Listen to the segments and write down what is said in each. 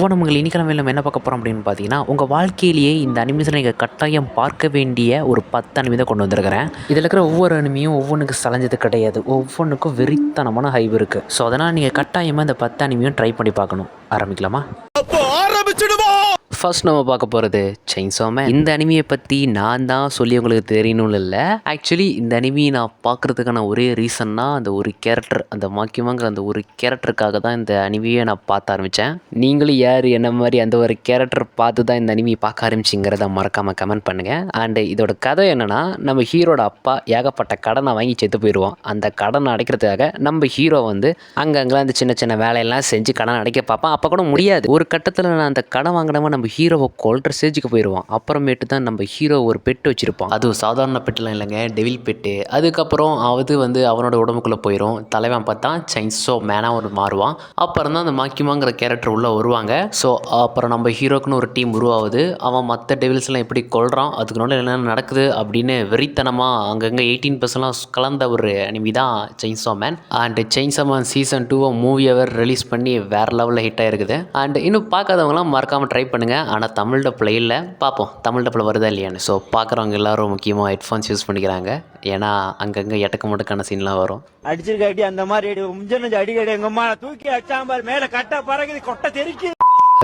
ஊனமங்கள் இனிக்கிழமை நம்ம என்ன பார்க்க போகிறோம் அப்படின்னு பார்த்தீங்கன்னா உங்கள் வாழ்க்கையிலேயே இந்த அனிமிஸை நீங்கள் கட்டாயம் பார்க்க வேண்டிய ஒரு பத்து அனிமி கொண்டு வந்திருக்கிறேன். இதில் இருக்கிற ஒவ்வொரு அனிமையும் ஒவ்வொன்றுக்கு சலஞ்சது கிடையாது. ஒவ்வொன்றுக்கும் வெறித்தனமான ஹைவ் இருக்குது ஸோ அதனால் நீங்கள் கட்டாயமாக இந்த பத்து அனிமையும் ட்ரை பண்ணி பார்க்கணும். ஆரம்பிக்கலாமா? ஆரம்பிச்சிடுவோம்! ஃபர்ஸ்ட் நம்ம பார்க்க போகிறது செயின்சாமே இந்த அனிமியை பற்றி நான் தான் சொல்லி உங்களுக்கு தெரியணும்னு இல்லை. ஆக்சுவலி இந்த அனிமையை நான் பார்க்குறதுக்கான ஒரே ரீசன்னா அந்த ஒரு கேரக்டர் அந்த மாக்கியமாங்கிற அந்த ஒரு கேரக்டருக்காக தான் இந்த அனிமியை நான் பார்த்த ஆரம்பித்தேன் நீங்களும் யார் என்ன மாதிரி அந்த ஒரு கேரக்டர் பார்த்து தான் இந்த அனிமையை பார்க்க ஆரம்பிச்சிங்கிறத மறக்காமல் கமெண்ட் பண்ணுங்கள் அண்டு இதோட கதை என்னென்னா நம்ம ஹீரோட அப்பா ஏகப்பட்ட கடனை வாங்கி செத்து போயிடுவான் அந்த கடனை அடைக்கிறதுக்காக நம்ம ஹீரோ வந்து அங்கங்கெல்லாம் அந்த சின்ன சின்ன வேலையெல்லாம் செஞ்சு கடன் அடைக்க பார்ப்பான். அப்போ கூட முடியாது. ஒரு கட்டத்தில் நான் அந்த கடன் வாங்கினவன் நம்ம ஹீரோவை கொல்ற ஸ்டேஜுக்கு போயிடுவான் அப்புறமேட்டு தான் நம்ம ஹீரோ ஒரு பெட்டு வச்சுருப்பான். அது சாதாரண பெட்டுலாம் இல்லைங்க. டெவில் பெட்டு அதுக்கப்புறம் அது வந்து அவனோட உடம்புக்குள்ளே போயிடும் தலைவன் பார்த்தா சைன்ஸோ மேனாக ஒரு மாறுவான். அப்புறம் தான் அந்த மாக்கிமாங்கிற கேரக்டர் உள்ளே வருவாங்க. ஸோ அப்புறம் நம்ம ஹீரோக்குன்னு ஒரு டீம் உருவாகுது. அவன் மற்ற டெவில்ஸ்லாம் எப்படி கொள்கிறான் அதுக்கு நடுவுல என்ன நடக்குது அப்படின்னு வெறித்தனமாக அங்கங்கே எயிட்டீன் பர்சன்ட்லாம் கலந்த ஒரு அனிமி தான் chainsaw man and chainsaw man season டூவை மூவியை ரிலீஸ் பண்ணி வேறு லெவலில் ஹிட் ஆயிருக்குது. அண்ட் இன்னும் பார்க்காதவங்களாம் மறக்காமல் ட்ரை பண்ணுங்கள் ஆனால் தமிழ் டப்பில் இல்லை. பார்ப்போம் தமிழ் டப்பில் வருதா இல்லையான்னு. ஸோ பார்க்குறவங்க எல்லாரும் முக்கியமாக ஹெட்ஃபோன்ஸ் யூஸ் பண்ணிக்கிறாங்க. ஏன்னா அங்கங்கே எட்டக்கு முட்டக்கான சீன்லாம் வரும். அடிச்சிருக்க அடி அந்த மாதிரி அடி முஞ்சு அடிக்கடி அடி எங்கம்மா தூக்கி அச்சாம்பார் மேலே கட்ட பறகுது கொட்டை தெரிக்கு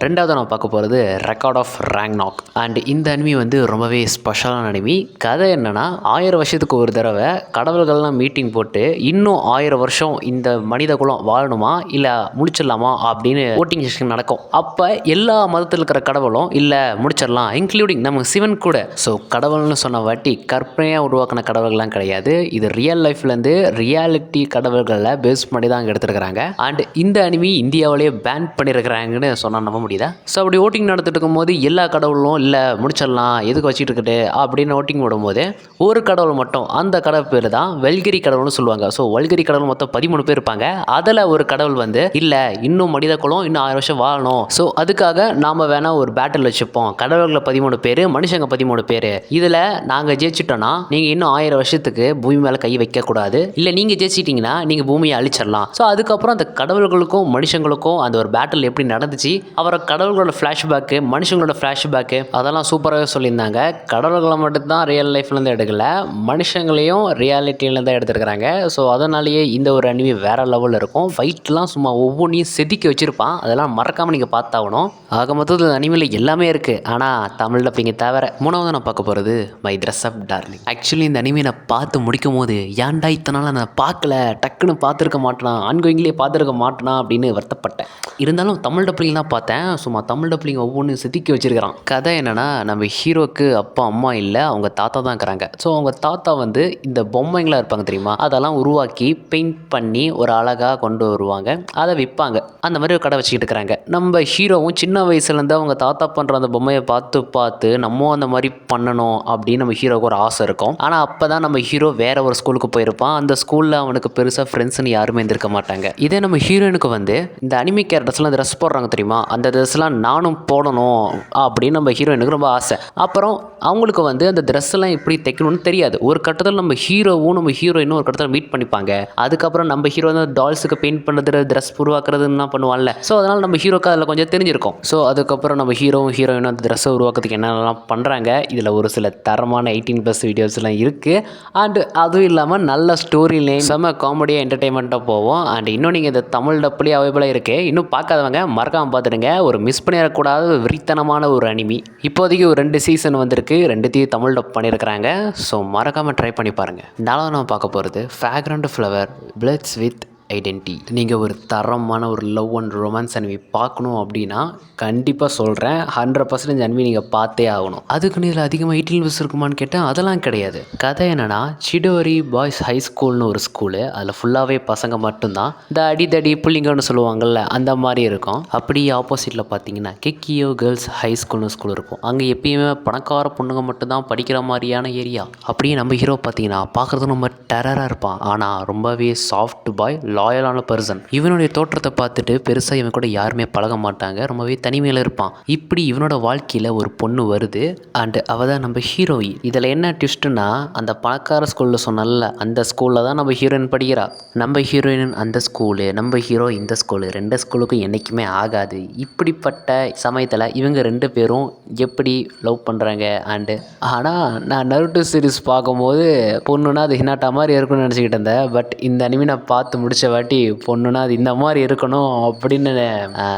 ரெண்டாவது நான் பார்க்க போகிறது record of Ragnarok and இந்த அனிமி வந்து ரொம்பவே ஸ்பெஷலான அனிமி கதை என்னென்னா ஆயிரம் வருஷத்துக்கு ஒரு தடவை கடவுள்கள்லாம் மீட்டிங் போட்டு இன்னும் ஆயிரம் வருஷம் இந்த மனித குலம் வாழணுமா? இல்லை முடிச்சிடலாமா? அப்படின்னு ஓட்டிங் செஷன் நடக்கும். அப்போ எல்லா மதத்தில் இருக்கிற கடவுளும் இல்லை முடிச்சிடலாம் இன்க்ளூடிங் நம்ம சிவன் கூட. ஸோ கடவுள்னு சொன்ன வாட்டி கற்பனையாக உருவாக்கின கடவுள்கள்லாம் கிடையாது. இது ரியல் லைஃப்லேருந்து ரியாலிட்டி கடவுள்களை பேஸ் பண்ணி தான் அங்கே எடுத்துருக்கிறாங்க. அண்ட் இந்த அனிமி இந்தியாவிலேயே பேன் பண்ணியிருக்கிறாங்கன்னு சொன்னால் நம்ப முடியுதா? ஸோ அப்படி ஓட்டிங் நடத்திட்டு இருக்கும்போது எல்லா கடவுளும் இல்லை முடிச்சிடலாம் எதுக்கு வச்சுட்டு இருக்கட்டு அப்படின்னு ஓட்டிங் விடும்போது ஒரு கடவுள் மட்டும் அந்த கடவுள் பேர் தான் வெல்கிரி கடவுள்னு சொல்லுவாங்க. ஸோ வல்கிரி கடவுள் மொத்தம் பதிமூணு பேர் இருப்பாங்க. அதில் ஒரு கடவுள் வந்து இல்லை இன்னும் மனித குலம் இன்னும் ஆயிரம் வருஷம் வாழணும். ஸோ அதுக்காக நாம் வேணால் ஒரு பேட்டில் வச்சுப்போம். கடவுள்களை பதிமூணு பேர் மனுஷங்க பதிமூணு பேர். இதில் நாங்கள் ஜெயிச்சிட்டோன்னா நீங்கள் இன்னும் ஆயிரம் வருஷத்துக்கு பூமி மேலே கை வைக்கக்கூடாது. இல்லை நீங்கள் ஜெயிச்சிட்டிங்கன்னா நீங்கள் பூமியை அழிச்சிடலாம். ஸோ அதுக்கப்புறம் அந்த கடவுள்களுக்கும் மனுஷங்களுக்கும் அந்த ஒரு பேட்டில் எப்படி நடந்துச்சு அவரை கடவுள்களோட ஃப்ளாஷ்பேக்கு மனுஷங்களோட ஃப்ளாஷ்பேக்கு அதெல்லாம் சூப்பராகவே சொல்லியிருந்தாங்க. கடவுள்களை மட்டும்தான் ரியல் லைஃப்லேருந்து எடுக்கல மனுஷங்களையும் ரியாலிட்டியிலேருந்து தான் எடுத்துருக்கிறாங்க. ஸோ அதனாலேயே இந்த ஒரு அனிமி வேறு லெவலில் இருக்கும். ஃபைட்லாம் சும்மா ஒவ்வொன்றையும் செதுக்கி வச்சுருப்பான். அதெல்லாம் மறக்காமல் நீங்கள் பார்த்தாகணும். ஆக மொத்தத்தில் அனிமியில் எல்லாமே இருக்குது ஆனால் தமிழில் அப்படிங்க தவிர மூணாவது நான் பார்க்க போகிறது my dress up darling actually இந்த அனிமையை நான் பார்த்து முடிக்கும் போது ஏன்டா இத்தனால நான் பார்க்கல? டக்குன்னு பார்த்துருக்க மாட்டேனா? ஆன்கோயிங்லேயே பார்த்துருக்க மாட்டேனா? அப்படின்னு வருத்தப்பட்டேன். இருந்தாலும் தமிழ் டப்பிங் தான் பார்த்தேன். சும்மா தமிழ் டப்ளிங் ஒவ்வொன்றும் செதுக்கி வச்சிருக்கிறான். கதை என்னென்னா நம்ம ஹீரோக்கு அப்பா அம்மா இல்லை அவங்க தாத்தா தான் இருக்கிறாங்க. ஸோ அவங்க தாத்தா வந்து இந்த பொம்மைங்களாக இருப்பாங்க தெரியுமா? அதெல்லாம் உருவாக்கி பெயிண்ட் பண்ணி ஒரு அழகாக கொண்டு வருவாங்க. அதை விற்பாங்க அந்த மாதிரி ஒரு கடை வச்சுக்கிட்டு இருக்கிறாங்க. நம்ம ஹீரோவும் சின்ன வயசுலேருந்து அவங்க தாத்தா பண்ணுற அந்த பொம்மையை பார்த்து பார்த்து நம்ம அந்த மாதிரி பண்ணணும் அப்படின்னு நம்ம ஹீரோவுக்கு ஒரு ஆசை இருக்கும். ஆனால் அப்போ தான் நம்ம ஹீரோ வேற ஒரு ஸ்கூலுக்கு போயிருப்பான். அந்த ஸ்கூலில் அவனுக்கு பெருசாக ஃப்ரெண்ட்ஸ்னு யாருமே இருந்திருக்க மாட்டாங்க. இதே நம்ம ஹீரோயினுக்கு வந்து இந்த அனிமி கேரக்டர்ஸ்லாம் ட்ரெஸ் போடுறாங்க தெரியுமா? அந்த ட்ரெஸ்லாம் நானும் போடணும் அப்படின்னு நம்ம ஹீரோயினுக்கு ரொம்ப ஆசை. அப்புறம் அவங்களுக்கு வந்து அந்த ட்ரெஸ்ஸெல்லாம் எப்படி தைக்கணும்னு தெரியாது. ஒரு கட்டத்தில் நம்ம ஹீரோவும் நம்ம ஹீரோயினும் ஒரு கட்டத்தில் மீட் பண்ணிப்பாங்க. அதுக்கப்புறம் நம்ம ஹீரோ வந்து டால்ஸுக்கு பெயிண்ட் பண்ணுறது ட்ரெஸ் உருவாக்குறதுலாம் பண்ணுவான்ல. ஸோ அதனால் நம்ம ஹீரோக்கு அதில் கொஞ்சம் தெரிஞ்சிருக்கும். ஸோ அதுக்கப்புறம் நம்ம ஹீரோவும் ஹீரோயினும் அந்த ட்ரெஸ்ஸை உருவாக்குறதுக்கு என்னென்னலாம் பண்ணுறாங்க இதில் ஒரு சில தரமான எயிட்டீன் ப்ளஸ் வீடியோஸ்லாம் இருக்குது அண்டு அதுவும் இல்லாமல் நல்ல ஸ்டோரி லைன் செம்ம காமெடியாக என்டர்டெயின்மெண்ட்டாக போவோம். அண்ட் இன்னும் நீங்கள் இந்த தமிழ் டப்புலேயே அவைபிளாக இருக்குது இன்னும் பார்க்காதவங்க மறக்காமல் பார்த்துடுங்க. ஒரு மிஸ் பண்ணிடக்கூடாத ஒரு விரித்தனமான ஒரு அனிமி இப்போதைக்கு ஒரு ரெண்டு சீசன் வந்திருக்கு. ரெண்டுத்தையும் தமிழ் டப் பண்ணியிருக்கிறாங்க ஸோ மறக்காமல் ட்ரை பண்ணி பாருங்கள் நாலாவது நம்ம பார்க்க போகிறது fragrant flower blooms with identity நீங்கள் ஒரு தரமான ஒரு லவ் அண்ட் ரொமான்ஸ் அனிமி பார்க்கணும் அப்படின்னா கண்டிப்பாக சொல்கிறேன் ஹண்ட்ரட் பர்சன்டேஜ் அனிமி நீங்கள் பார்த்தே ஆகணும். அதுக்குன்னு இதில் அதிகமாக எயிட்டீன் ப்ளஸ் இருக்குமான்னு கேட்டால் அதெல்லாம் கிடையாது. கதை என்னென்னா சிடோரி பாய்ஸ் ஹை ஸ்கூல்னு ஒரு ஸ்கூலு அதில் ஃபுல்லாகவே பசங்க மட்டும்தான். இந்த அடிதடி புள்ளிங்கன்னு சொல்லுவாங்கள்ல அந்த மாதிரி இருக்கும். அப்படி ஆப்போசிட்டில் பார்த்தீங்கன்னா கெக்கியோ கேர்ள்ஸ் ஹை ஸ்கூல்னு ஸ்கூல் இருக்கும். அங்கே எப்பயுமே பணக்கார பொண்ணுங்க மட்டும்தான் படிக்கிற மாதிரியான ஏரியா அப்படியே நம்ம ஹீரோ பார்த்தீங்கன்னா பார்க்குறது ரொம்ப டெரராக இருப்பான். ஆனால் ரொம்பவே சாஃப்ட் பாய் லாயலான பர்சன் இவனுடைய தோற்றத்தை பார்த்துட்டு பெருசாக இவன் கூட யாருமே பழக மாட்டாங்க. ரொம்பவே தனிமையில் இருப்பான். இப்படி இவனோட வாழ்க்கையில் ஒரு பொண்ணு வருது. அண்டு அவள் தான் நம்ம ஹீரோயின் இதில் என்ன ட்விஸ்ட்டுனா அந்த பணக்கார ஸ்கூலில் சொன்னல அந்த ஸ்கூலில் தான் நம்ம ஹீரோயின் படிக்கிறா. நம்ம ஹீரோயின் அந்த ஸ்கூலு நம்ம ஹீரோ இந்த ஸ்கூலு ரெண்டு ஸ்கூலுக்கும் என்றைக்குமே ஆகாது. இப்படிப்பட்ட சமயத்தில் இவங்க ரெண்டு பேரும் எப்படி லவ் பண்ணுறாங்க அண்டு ஆனால் நான் நருட்டு சீரிஸ் பார்க்கும்போது பொண்ணுன்னா அது ஹினாட்டா மாதிரி இருக்கும்னு நினச்சிக்கிட்டு இருந்தேன். பட் இந்த அனிமி நான் பார்த்து முடிச்ச வாட்டி பொண்ணுனா அது இந்த மாதிரி இருக்கணும் அப்படின்னு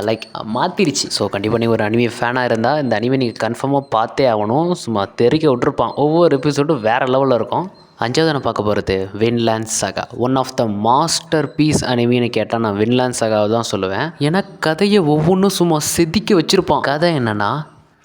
லைக் மாற்றிருச்சு ஸோ கண்டிப்பாக நீங்கள் ஒரு அனிமே ஃபேனாக இருந்தால் இந்த அனிமே நீங்கள் கன்ஃபார்மாக பார்த்தே ஆகணும். சும்மா தெறிக்க விட்ருப்பான் ஒவ்வொரு எபிசோடும் வேறு லெவலில் இருக்கும். அஞ்சாவது நான் பார்க்க போகிறது Vinland saga one of the masterpiece அனிமின்னு கேட்டால் நான் வின்லேண்ட் சகாவை தான் சொல்லுவேன். ஏன்னா கதையை ஒவ்வொன்றும் சும்மா செதுக்கி வச்சுருப்பான். கதை என்னென்னா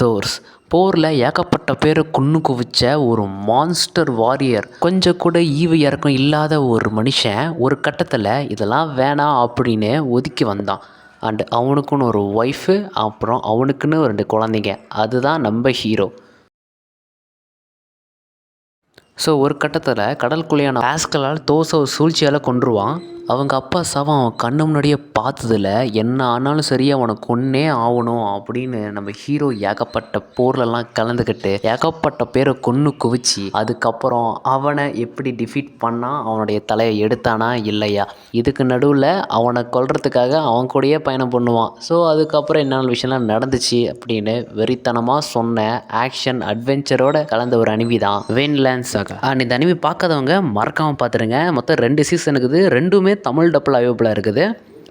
தோர்ஸ் போரில் ஏகப்பட்ட பேரை குன்னு குவிச்ச ஒரு மான்ஸ்டர் வாரியர் கொஞ்சம் கூட ஈவு இறக்கம் இல்லாத ஒரு மனுஷன் ஒரு கட்டத்தில் இதெல்லாம் வேணாம் அப்படின்னு ஒதுக்கி வந்தான். அண்டு அவனுக்குன்னு ஒரு ஒய்ஃபு அப்புறம் அவனுக்குன்னு ரெண்டு குழந்தைங்க. அதுதான் நம்ம ஹீரோ ஸோ ஒரு கட்டத்தில் கடற்குள்ளையான ஆஸ்களால் தோசை சூழ்ச்சியால் கொன்றுவான். அவங்க அப்பா சவம் அவன் கண்ணு முன்னாடியே பார்த்ததில் என்ன ஆனாலும் சரி அவனை கொன்னே ஆகணும் அப்படின்னு நம்ம ஹீரோ ஏகப்பட்ட போர்லலாம் கலந்துக்கிட்டு ஏகப்பட்ட பேரை கொன்று குவிச்சு அதுக்கப்புறம் அவனை எப்படி டிஃபீட் பண்ணால் அவனுடைய தலையை எடுத்தானா இல்லையா? இதுக்கு நடுவில் அவனை கொல்றதுக்காக அவன் கூடயே பயணம் பண்ணுவான். ஸோ அதுக்கப்புறம் என்னென்ன விஷயம்லாம் நடந்துச்சு அப்படின்னு வெறித்தனமாக சொன்ன ஆக்ஷன் அட்வென்ச்சரோட கலந்த ஒரு அணிவி தான் வென்லேண்ட் சாகா அண்ட் இந்த அணிவி பார்க்காதவங்க மறக்காமல் பார்த்துருங்க. மொத்தம் ரெண்டு சீசன் இருக்குது. ரெண்டுமே தமிழ் டப்பில் அவைலபிளாக இருக்குது.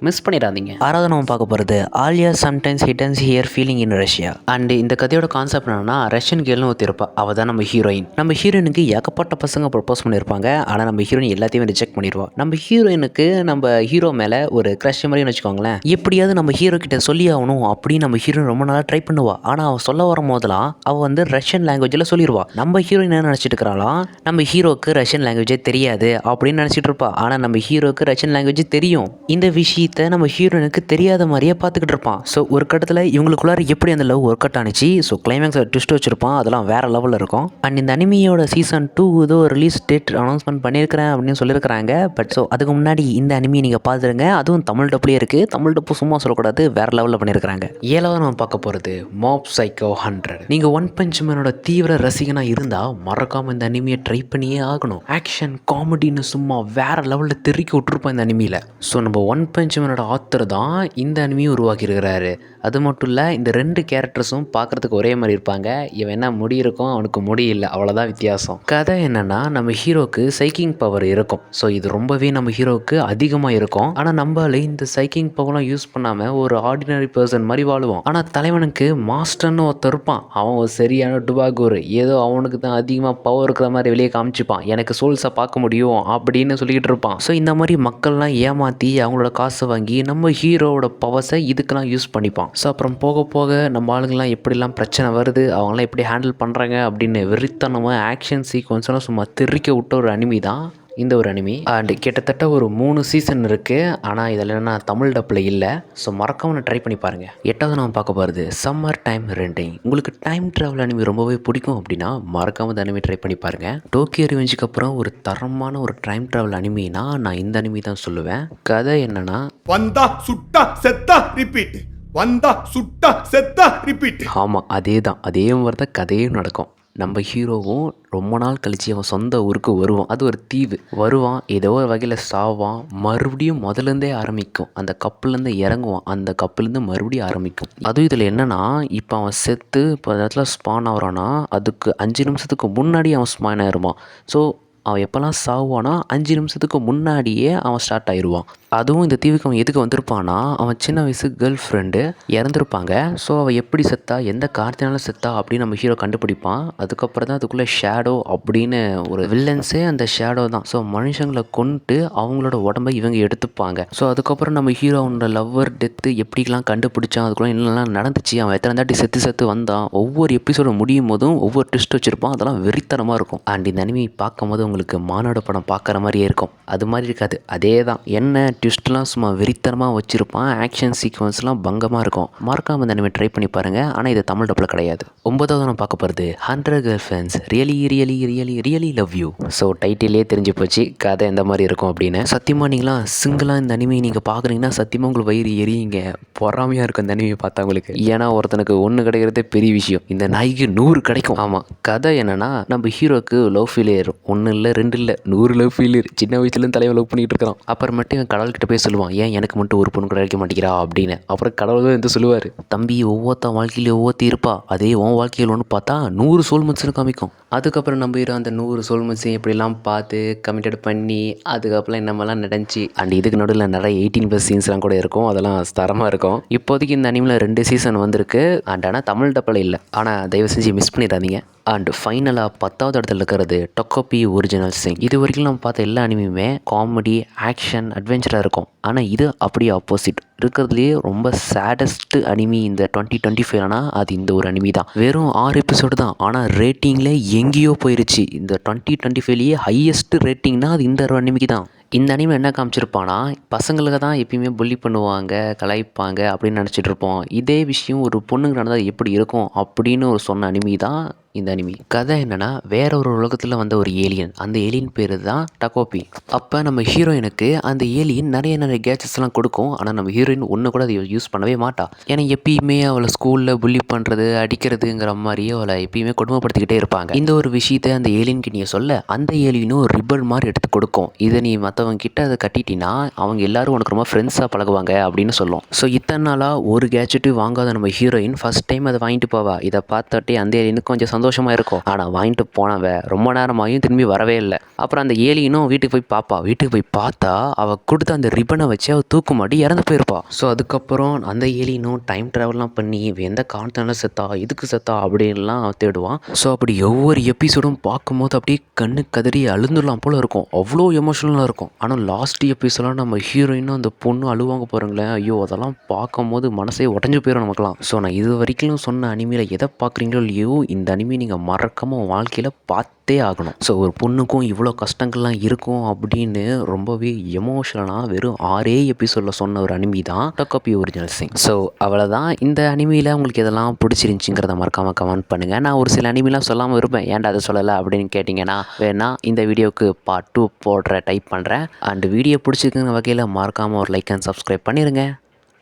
மிஸ் பண்ணிடாதீங்க. ஆறாவது நம்ம பார்க்க போகிறது Alya sometimes hides her feeling in Russia and இந்த கதையோட கான்செப்ட் என்னன்னா ரஷ்யன் கேர்ள்னு ஒருத்தி இருப்பா. அவள் தான் நம்ம ஹீரோயின் நம்ம ஹீரோயினுக்கு ஏகப்பட்ட பசங்க ப்ரப்போஸ் பண்ணியிருப்பாங்க ஆனால் நம்ம ஹீரோயின் எல்லாத்தையுமே ரிஜெக்ட் பண்ணிடுவா. நம்ம ஹீரோயினுக்கு நம்ம ஹீரோ மேலே ஒரு க்ரஷ் மாதிரின்னு வச்சுக்கோங்களேன். எப்படியாவது நம்ம ஹீரோ கிட்ட சொல்லி ஆகணும் அப்படின்னு நம்ம ஹீரோயின் ரொம்ப நாளாக ட்ரை பண்ணுவா. ஆனால் அவள் சொல்ல வரும் போதெல்லாம் அவள் வந்து ரஷ்யன் லாங்குவேஜில் சொல்லிடுவா நம்ம ஹீரோயின் என்ன நினச்சிட்டு இருக்கிறாளாம் நம்ம ஹீரோக்கு ரஷ்யன் லாங்குவேஜே தெரியாது அப்படின்னு நினச்சிட்டு இருப்பா. ஆனால் நம்ம ஹீரோக்கு ரஷ்யன் லாங்குவேஜ் தெரியும். இந்த விஷயத்தை நம்ம ஹீரோனுக்கு தெரியாத மாதிரியே பார்த்துக்கிட்டு இருப்பான். ஸோ ஒரு கட்டத்தில் இவங்களுக்குள்ளார எப்படி அந்த லவ் ஒர்க் அவுட் ஆனிச்சு ஸோ கிளைமேக்ஸ் ட்விஸ்ட் வச்சிருப்பான். அதெல்லாம் வேற லெவலில் இருக்கும். அண்ட் இந்த அனிமியோட சீசன் டூ ஏதோ ரிலீஸ் டேட் அனௌன்ஸ்மெண்ட் பண்ணியிருக்கிறேன் அப்படின்னு சொல்லியிருக்கிறாங்க. பட் ஸோ அதுக்கு முன்னாடி இந்த அனிமியை நீங்கள் பார்த்துருங்க. அதுவும் தமிழ் டப்லேயே இருக்குது தமிழ் டப்பு சும்மா சொல்லக்கூடாது. வேறு லெவலில் பண்ணியிருக்கிறாங்க. ஏழாவது நம்ம பார்க்க போகிறது மாப் சைக்கோ ஹண்ட்ரட் நீங்கள் ஒன் பஞ்ச் மேனோட தீவிர ரசிகனாக இருந்தால் மறக்காமல் இந்த அனிமியை ட்ரை பண்ணியே ஆகணும். ஆக்ஷன் காமெடின்னு சும்மா வேற லெவலில் தெறிக்க விட்டுருப்போம் இந்த அனிமியில். ஸோ நம்ம ஒன் பஞ்ச் மேனோட ஆத்தர் தான் இந்த அனிமியும் உருவாக்கியிருக்கிறாரு. அது மட்டும் இல்லை இந்த ரெண்டு கேரக்டர்ஸும் பார்க்குறதுக்கு ஒரே மாதிரி இருப்பாங்க. இவன் என்ன முடி இருக்கும் அவனுக்கு முடி இல்லை. அவ்வளோதான் வித்தியாசம். கதை என்னென்னா நம்ம ஹீரோக்கு சைக்கிங் பவர் இருக்கும். ஸோ இது ரொம்பவே நம்ம ஹீரோவுக்கு அதிகமாக இருக்கும். ஆனால் நம்மளால இந்த சைக்கிங் பவர்லாம் யூஸ் பண்ணாமல் ஒரு ஆர்டினரி பர்சன் மாதிரி வாழுவோம். ஆனால் தலைவனுக்கு மாஸ்டர்னு ஒருத்தர் இருப்பான். அவன் ஒரு சரியான டுபாகூர். ஏதோ அவனுக்கு தான் அதிகமாக பவர் இருக்கிற மாதிரி வெளியே காமிச்சிப்பான். எனக்கு சோல்ஸை பார்க்க முடியும் அப்படின்னு சொல்லிக்கிட்டு இருப்பான். ஸோ இந்த மாதிரி மக்கள்லாம் ஏமாற்றி அவங்களோட காசை வாங்கி நம்ம ஹீரோவோட பவர்ஸை இதுக்கெல்லாம் யூஸ் பண்ணிப்பான். ஸோ அப்புறம் போக போக நம்ம ஆளுங்கெல்லாம் எப்படிலாம் பிரச்சனை வருது அவங்களாம் எப்படி ஹேண்டில் பண்ணுறாங்க அப்படின்னு வெறித்தனமாக ஆக்ஷன் சீக்வன்ஸ்லாம் சும்மா திருக்க விட்ட ஒரு அனிமி தான் இந்த ஒரு அனிமி அண்ட் கிட்டத்தட்ட ஒரு மூணு சீசன் இருக்குது ஆனால் இதில் என்ன தமிழ் டப்பில் இல்லை. ஸோ மறக்காம ட்ரை பண்ணி பாருங்கள் எட்டாவது நம்ம பார்க்க போகிறது சம்மர் டைம் ரெண்டிங் உங்களுக்கு டைம் ட்ராவல் அனிமி ரொம்பவே பிடிக்கும் அப்படின்னா மறக்காம இந்த அனிமி ட்ரை பண்ணி பாருங்கள் டோக்கியோ ரிவெஞ்சுக்கு அப்புறம் ஒரு தரமான ஒரு டைம் ட்ராவல் அனிமினா நான் இந்த அனிமி தான் சொல்லுவேன். கதை என்னன்னா வந்தா சுட்டா செத்தா ரிப்பீட் வந்தா சுட்டா செத்தா ரிப்பீட் ஆமாம் அதே தான் அதே மாதிரி தான் கதையும் நடக்கும். நம்ம ஹீரோவும் ரொம்ப நாள் கழித்து அவன் சொந்த ஊருக்கு வருவான். அது ஒரு தீவு. வருவான் ஏதோ ஒரு வகையில் சாவான். மறுபடியும் முதலேருந்தே ஆரம்பிக்கும். அந்த கப்புலேருந்து இறங்குவான். அந்த கப்புலேருந்து மறுபடியும் ஆரம்பிக்கும். அதுவும் இதில் என்னென்னா இப்போ அவன் செத்து இப்போ இடத்துல ஸ்பான் ஆகிறான்னா அதுக்கு அஞ்சு நிமிஷத்துக்கு முன்னாடி அவன் ஸ்பான் ஆயிடுவான் ஸோ அவன் எப்போல்லாம் சாவானா அஞ்சு நிமிஷத்துக்கு முன்னாடியே அவன் ஸ்டார்ட் ஆயிடுவான் அதுவும் இந்த தீவுக்கு அவன் எதுக்கு வந்திருப்பானா அவன் சின்ன வயசு கேர்ள் ஃப்ரெண்டு இறந்துருப்பாங்க. ஸோ அவள் எப்படி செத்தா எந்த காரணத்தினால செத்தா அப்படின்னு நம்ம ஹீரோ கண்டுபிடிப்பான். அதுக்கப்புறம் தான் அதுக்குள்ளே ஷேடோ அப்படின்னு ஒரு வில்லன்ஸே அந்த ஷேடோ தான். ஸோ மனுஷங்களை கொண்டு அவங்களோட உடம்பை இவங்க எடுத்துப்பாங்க. ஸோ அதுக்கப்புறம் நம்ம ஹீரோ அவனோட லவ்வர் டெத்து எப்படிலாம் கண்டுபிடிச்சான் அதுக்குள்ள என்னெல்லாம் நடந்துச்சு அவன் எத்தனை தாட்டி செத்து செத்து வந்தான் ஒவ்வொரு எபிசோடு முடியும் போதும் ஒவ்வொரு ட்விஸ்ட் வச்சுருப்பான். அதெல்லாம் வெறித்தனமாக இருக்கும். அண்ட் இந்த அனிமி பார்க்கும் போது உங்களுக்கு உங்களுக்கு மாநாடு படம் பார்க்குற மாதிரியே இருக்கும். அது மாதிரி இருக்காது. அதே தான் என்ன ட்விஸ்ட்லாம் சும்மா வெறித்தனமாக வச்சுருப்பான் ஆக்ஷன் சீக்வன்ஸ்லாம் பங்கமாக இருக்கும். மறக்காமல் இந்த அனிமே ட்ரை பண்ணி பாருங்கள் ஆனால் இது தமிழ் டப்பில் கிடையாது. ஒன்பதாவது நான் பார்க்க போகிறது hundred girlfriends really really really really love you so டைட்டிலே தெரிஞ்சு போச்சு. கதை எந்த மாதிரி இருக்கும் அப்படின்னு. சத்தியமாக நீங்களாம் சிங்கிளாக இந்த அனிமையை நீங்கள் பார்க்குறீங்கன்னா சத்தியமாக உங்களுக்கு வயிறு எரியுங்க. பொறாமையாக இருக்கும் இந்த அனிமையை பார்த்தா உங்களுக்கு. ஏன்னா ஒருத்தனுக்கு ஒன்று கிடைக்கிறதே பெரிய விஷயம். இந்த நாய்க்கு நூறு கிடைக்கும். ஆமாம் கதை என்னென்னா நம்ம ஹீரோக்கு லவ் ஃபெயிலியர் ஒன்று இல்லை ரெண்டு இல்லை நூறு லவ் ஃபெயிலியர் சின்ன வயசுலேருந்து தலைவன் லவ் பண்ணிட்டு இருக்கிறான் அப்புறமேட்டு இவன் கடவுள்கிட்ட போய் சொல்லுவான் ஏன் எனக்கு மட்டும் ஒரு பொண்ணு கூட கிடைக்க மாட்டேங்கிறா? அப்படின்னு. அப்புறம் கடவுள் வந்து சொல்லுவார் தம்பி ஒவ்வொருத்தன் வாழ்க்கையில் ஒவ்வொருத்தி இருப்பா. அதே உன் வாழ்க்கையில் ஒன்று பார்த்தா நூறு சோல்மெண்ட்ஸ்னு காமிக்கும். அதுக்கப்புறம் நம்ம அந்த நூறு சோல்மெண்ட்ஸையும் எப்படிலாம் பார்த்து கமிட்டட் பண்ணி அதுக்கப்புறம் என்னமெல்லாம் நடந்துச்சு. அண்ட் இதுக்கு நடுவில் நிறைய எயிட்டீன் ப்ளஸ் சீன்ஸ்லாம் கூட இருக்கும். அதெல்லாம் தரமாக இருக்கும். இப்போதைக்கு இந்த அனிமில் ரெண்டு சீசன் வந்திருக்கு. அண்ட் ஆனால் தமிழ் டப்பில் இல்லை. ஆனால் தயவு செஞ்சு மிஸ் பண்ணிடாதீங்க. அண்ட் ஃபைனலாக பத்தாவது இடத்துல இருக்கிறது டொக்கோபி ஒரிஜினல் சிங் இது வரைக்கும் நம்ம பார்த்த எல்லா அனிமையுமே காமெடி ஆக்ஷன் அட்வென்ச்சராக இருக்கும். ஆனால் இது அப்படியே ஆப்போசிட் இருக்கிறதுலேயே ரொம்ப சேடஸ்ட் அனிமி இந்த டுவெண்ட்டி டுவெண்ட்டி ஃபைவ்னா அது இந்த ஒரு அனிமி தான். வெறும் ஆறு எபிசோடு தான். ஆனால் ரேட்டிங்கில் எங்கேயோ போயிருச்சு. இந்த டுவெண்ட்டி டுவெண்ட்டி ஃபைவ்லேயே ஹையஸ்ட் ரேட்டிங்னா அது இந்த ஒரு அனிமிக்கு தான். இந்த அனிமே என்ன காமிச்சிருப்பானா பசங்களுக்கு தான் எப்பயுமே புள்ளி பண்ணுவாங்க கலாய்ப்பாங்க அப்படின்னு நினச்சிட்டு இருப்போம். இதே விஷயம் ஒரு பொண்ணுங்க நடந்தால் எப்படி இருக்கும் அப்படின்னு ஒரு சொன்ன அனிமி தான் இந்த அனிமி. கதை என்னென்னா வேற ஒரு உலகத்தில் வந்த ஒரு ஏலியன் அந்த ஏலியன் பேர் தான் டகோபி. அப்போ நம்ம ஹீரோயினுக்கு அந்த ஏலியன் நிறைய நிறைய கேட்சஸ்லாம் கொடுக்கும். ஆனால் நம்ம ஹீரோயின் ஒன்று கூட அதை யூஸ் பண்ணவே மாட்டா. ஏன்னா எப்பயுமே அவளை ஸ்கூலில் புள்ளி பண்ணுறது அடிக்கிறதுங்கிற மாதிரியே அவளை எப்பயுமே கொடுமைப்படுத்திக்கிட்டே இருப்பாங்க. இந்த ஒரு விஷயத்தை அந்த ஏலியனுக்கு நீ சொல்ல அந்த ஏலியனும் ரிப்பன் மாதிரி எடுத்து கொடுக்கும். இதை நீ மற்றவங்க கிட்ட அதை கட்டிட்டினா அவங்க எல்லாரும் உனக்கு ரொம்ப ஃப்ரெண்ட்ஸாக பழகுவாங்க அப்படின்னு சொல்லும். ஸோ இத்தனை நாளாக ஒரு கேட்ஜெட்டும் வாங்காத நம்ம ஹீரோயின் ஃபஸ்ட் டைம் அதை வாங்கிட்டு போவா. இதை பார்த்தாட்டி அந்த ஏலியனுக்கு கொஞ்சம் சந்தோஷமாக இருக்கும் ஆனால் வாங்கிட்டு போனவன் ரொம்ப நேரமாகியும் திரும்பி வரவே இல்லை. அப்புறம் அந்த ஏலியனும் வீட்டுக்கு போய் பார்ப்பா வீட்டுக்கு போய் பார்த்தா அவள் கொடுத்த அந்த ரிப்பனை வச்சு அவள் தூக்கு மாட்டி இறந்து போயிருப்பா. ஸோ அதுக்கப்புறம் அந்த ஏலியனும் டைம் ட்ராவல்லாம் பண்ணி எந்த காரணத்தினால செத்தா எதுக்கு செத்தா அப்படின்லாம் தேடுவான். ஸோ அப்படி ஒவ்வொரு எபிசோடும் பார்க்கும்போது அப்படியே கண்ணு கதறி அழுந்துடலாம் போல இருக்கும். அவ்வளோ எமோஷனலாக இருக்கும். ஆனால் லாஸ்ட் எபிசோடெலாம் நம்ம ஹீரோயினும் அந்த பொண்ணு அழுவாங்க பாருங்களேன். ஐயோ அதெல்லாம் பார்க்கும்போது மனசே உடஞ்சி போயிடும் நமக்குலாம் ஸோ நான் இது வரைக்கும் சொன்ன அனிமையில் எதை பார்க்குறீங்களோ இல்லையோ இந்த அனிமே நீங்கள் மறக்காமல் வாழ்க்கையில் பார்த்தே ஆகணும். ஸோ ஒரு பொண்ணுக்கும் இவ்வளோ கஷ்டங்கள்லாம் இருக்கும் அப்படின்னு ரொம்பவே எமோஷனலாக வெறும் ஆறே எபிசோடில் சொன்ன ஒரு அனிமி தான் டக்கோபி ஒரிஜினல் சிங் ஸோ அவ்வளோதான் இந்த அனிமியில் உங்களுக்கு இதெல்லாம் பிடிச்சிருந்துச்சிங்கிறத மறக்காமல் கமெண்ட் பண்ணுங்கள் நான் ஒரு சில அனிமிலாம் சொல்லாமல் இருப்பேன். ஏன்டா அதை சொல்லலை அப்படின்னு கேட்டிங்கன்னா வேணா இந்த வீடியோவுக்கு பார்ட் டூ போடுற டைப் பண்ணுறேன் அண்ட் வீடியோ பிடிச்சிருக்குங்கிற வகையில் மறக்காமல் ஒரு லைக் அண்ட் சப்ஸ்கிரைப் பண்ணிடுங்க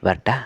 வரட்டா?